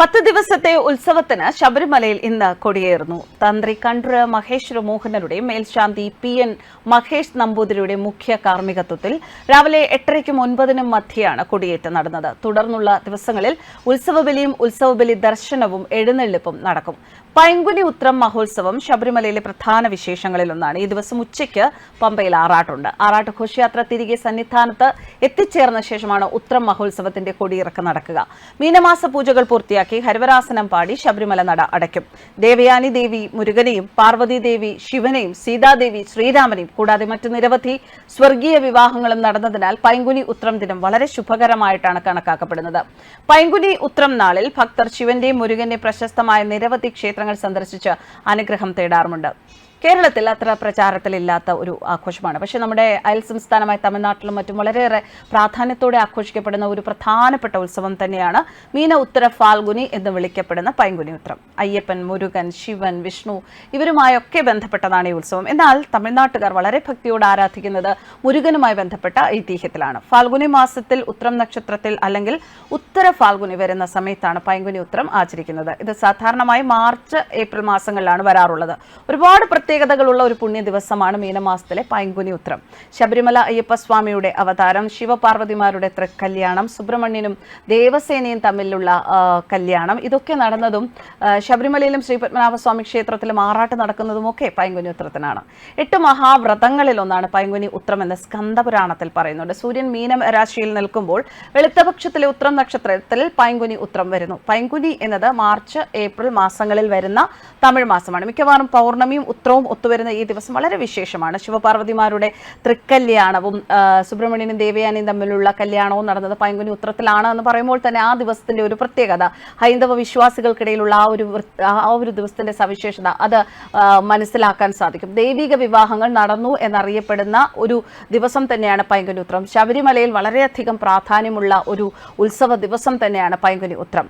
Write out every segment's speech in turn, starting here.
പത്ത് ദിവസത്തെ ഉത്സവത്തിന് ശബരിമലയിൽ ഇന്ന് കൊടിയേറുന്നു. തന്ത്രി കണ്ട്ര മഹേശ്വര മോഹനരുടെ മേൽശാന്തി പി എൻ മഹേഷ് നമ്പൂതിരിയുടെ മുഖ്യ കാർമ്മികത്വത്തിൽ രാവിലെ എട്ടരയ്ക്കും ഒൻപതിനും മധ്യയാണ് കൊടിയേറ്റ് നടന്നത്. തുടർന്നുള്ള ദിവസങ്ങളിൽ ഉത്സവബലിയും ഉത്സവബലി ദർശനവും എഴുന്നള്ളിപ്പും നടക്കും. പൈങ്കുനി ഉത്രം മഹോത്സവം ശബരിമലയിലെ പ്രധാന വിശേഷങ്ങളിലൊന്നാണ്. ഈ ദിവസം ഉച്ചയ്ക്ക് പമ്പയിൽ ആറാട്ടുണ്ട്. ആറാട്ട് ഘോഷയാത്ര തിരികെ സന്നിധാനത്ത് എത്തിച്ചേർന്ന ശേഷമാണ് ഉത്രം മഹോത്സവത്തിന്റെ കൊടിയിറക്കം നടക്കുക. മീനമാസ പൂജകൾ പൂർത്തിയാക്കി ഹരിവരാസനം പാടി ശബരിമല നട അടയ്ക്കും. ദേവയാനി ദേവി മുരുകനെയും പാർവതി ദേവി ശിവനെയും സീതാദേവി ശ്രീരാമനെയും കൂടാതെ മറ്റു നിരവധി സ്വർഗീയ വിവാഹങ്ങളും നടന്നതിനാൽ പൈങ്കുനി ഉത്രം ദിനം വളരെ ശുഭകരമായിട്ടാണ് കണക്കാക്കപ്പെടുന്നത്. പൈങ്കുനി ഉത്രം നാളിൽ ഭക്തർ ശിവന്റെയും മുരുകന്റെയും പ്രശസ്തമായ നിരവധി ക്ഷേത്രങ്ങൾ സന്ദർശിച്ച് അനുഗ്രഹം തേടാറുമുണ്ട്. കേരളത്തിൽ അത്ര പ്രചാരത്തിലില്ലാത്ത ഒരു ആഘോഷമാണ്. പക്ഷേ നമ്മുടെ അയൽ സംസ്ഥാനമായ തമിഴ്നാട്ടിലും മറ്റും വളരെയേറെ പ്രാധാന്യത്തോടെ ആഘോഷിക്കപ്പെടുന്ന ഒരു പ്രധാനപ്പെട്ട ഉത്സവം തന്നെയാണ് മീന ഉത്തര ഫാൽഗുനി എന്ന് വിളിക്കപ്പെടുന്ന പൈങ്കുനി ഉത്രം അയ്യപ്പൻ മുരുകൻ ശിവൻ വിഷ്ണു ഇവരുമായൊക്കെ ബന്ധപ്പെട്ടതാണ് ഈ ഉത്സവം. എന്നാൽ തമിഴ്നാട്ടുകാർ വളരെ ഭക്തിയോട് ആരാധിക്കുന്നത് മുരുകനുമായി ബന്ധപ്പെട്ട ഐതിഹ്യത്തിലാണ്. ഫാൽഗുനി മാസത്തിൽ ഉത്രം നക്ഷത്രത്തിൽ അല്ലെങ്കിൽ ഉത്തര ഫാൽഗുനി വരുന്ന സമയത്താണ് പൈങ്കുനി ഉത്രം ആചരിക്കുന്നത്. ഇത് സാധാരണമായി മാർച്ച് ഏപ്രിൽ മാസങ്ങളിലാണ് വരാറുള്ളത്. ഒരുപാട് പ്രത്യേകതകളുള്ള ഒരു പുണ്യ ദിവസമാണ് മീനമാസത്തിലെ പൈങ്കുനി ഉത്രം. ശബരിമല അയ്യപ്പസ്വാമിയുടെ അവതാരം ശിവപാർവതിമാരുടെ തൃക്കല്യാണം സുബ്രഹ്മണ്യനും ദേവസേനയും തമ്മിലുള്ള കല്യാണം ഇതൊക്കെ നടന്നതും ശബരിമലയിലും ശ്രീ പത്മനാഭസ്വാമി ക്ഷേത്രത്തിലും ആറാട്ട് നടക്കുന്നതും ഒക്കെ പൈങ്കുനി ഉത്രത്തിനാണ്. എട്ട് മഹാവ്രതങ്ങളിൽ ഒന്നാണ് പൈങ്കുനി ഉത്രം എന്ന് സ്കന്ദപുരാണത്തിൽ പറയുന്നുണ്ട്. സൂര്യൻ മീനം രാശിയിൽ നിൽക്കുമ്പോൾ വെളുത്തപക്ഷത്തിലെ ഉത്രം നക്ഷത്രത്തിൽ പൈങ്കുനി ഉത്രം വരുന്നു. പൈങ്കുനി എന്നത് മാർച്ച് ഏപ്രിൽ മാസങ്ങളിൽ വരുന്ന തമിഴ് മാസമാണ്. മിക്കവാറും പൗർണമിയും ഉത്രവും ഒത്തുവരുന്ന ഈ ദിവസം വളരെ വിശേഷമാണ്. ശിവപാർവതിമാരുടെ തൃക്കല്യാണവും സുബ്രഹ്മണ്യനും ദേവയാനിയും തമ്മിലുള്ള കല്യാണവും നടന്നത് പൈങ്കുനി ഉത്രത്തിലാണ് എന്ന് പറയുമ്പോൾ തന്നെ ആ ദിവസത്തിന്റെ ഒരു പ്രത്യേകത ഹൈന്ദവ വിശ്വാസികൾക്കിടയിലുള്ള ആ ഒരു ആ ഒരു ദിവസത്തിന്റെ സവിശേഷത അത് മനസ്സിലാക്കാൻ സാധിക്കും. ദൈവിക വിവാഹങ്ങൾ നടന്നു എന്നറിയപ്പെടുന്ന ഒരു ദിവസം തന്നെയാണ് പൈങ്കുനി ഉത്രം. ശബരിമലയിൽ വളരെയധികം പ്രാധാന്യമുള്ള ഒരു ഉത്സവ ദിവസം തന്നെയാണ് പൈങ്കുനി ഉത്രം.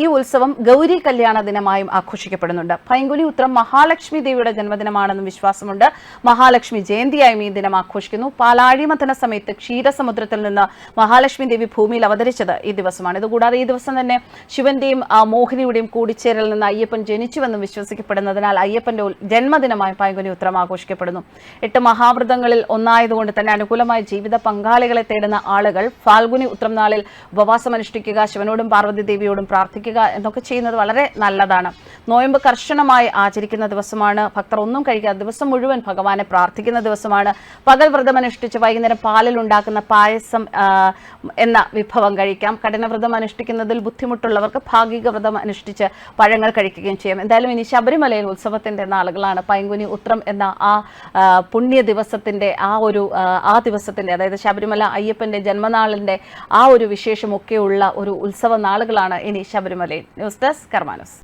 ഈ ഉത്സവം ഗൗരി കല്യാണ ദിനമായും ആഘോഷിക്കപ്പെടുന്നുണ്ട്. പൈങ്കുനി ഉത്രം മഹാലക്ഷ്മി ദേവിയുടെ ജന്മദിനമാണെന്നും വിശ്വാസമുണ്ട്. മഹാലക്ഷ്മി ജയന്തിയായും ഈ ദിനം ആഘോഷിക്കുന്നു. പാലാഴിമഥന സമയത്ത് ക്ഷീരസമുദ്രത്തിൽ നിന്ന് മഹാലക്ഷ്മി ദേവി ഭൂമിയിൽ അവതരിച്ചത് ഈ ദിവസമാണ്. ഇതുകൂടാതെ ഈ ദിവസം തന്നെ ശിവന്റെയും മോഹിനിയുടെയും കൂടിച്ചേരലിൽ നിന്ന് അയ്യപ്പൻ ജനിച്ചുവെന്നും വിശ്വസിക്കപ്പെടുന്നതിനാൽ അയ്യപ്പന്റെ ജന്മദിനമായി പൈങ്കുനി ഉത്രം ആഘോഷിക്കപ്പെടുന്നു. എട്ട് മഹാവ്രതങ്ങളിൽ ഒന്നായതുകൊണ്ട് തന്നെ അനുകൂലമായ ജീവിത പങ്കാളികളെ തേടുന്ന ആളുകൾ ഫാൽഗുനി ഉത്രം നാളിൽ ഉപവാസം അനുഷ്ഠിക്കുക ശിവനോടും പാർവതി ദേവിയോടും പ്രാർത്ഥിക്കുക എന്നൊക്കെ ചെയ്യുന്നത് വളരെ നല്ലതാണ്. നോയമ്പ് കർശനമായി ആചരിക്കുന്ന ദിവസമാണ് ഭക്തർ ഒന്നും കഴിക്കാതെ ദിവസം മുഴുവൻ ഭഗവാനെ പ്രാർത്ഥിക്കുന്ന ദിവസമാണ്. പകൽ വ്രതം അനുഷ്ഠിച്ച് വൈകുന്നേരം പാലിൽ ഉണ്ടാക്കുന്ന പായസം എന്ന വിഭവം കഴിക്കാം. കഠിന വ്രതം അനുഷ്ഠിക്കുന്നതിൽ ബുദ്ധിമുട്ടുള്ളവർക്ക് ഭാഗിക വ്രതം അനുഷ്ഠിച്ച് പഴങ്ങൾ കഴിക്കുകയും ചെയ്യാം. എന്തായാലും ഇനി ശബരിമലയിൽ ഉത്സവത്തിന്റെ നാളുകളാണ്. പൈങ്കുനി ഉത്രം എന്ന ആ പുണ്യ ദിവസത്തിന്റെ ആ ഒരു ആ ദിവസത്തിന്റെ അതായത് ശബരിമല അയ്യപ്പന്റെ ജന്മനാളിന്റെ ആ ഒരു വിശേഷമൊക്കെയുള്ള ഒരു ഉത്സവ നാളുകളാണ് ഇനി ശബരിമലയിൽ. News desk കർമാനസ്.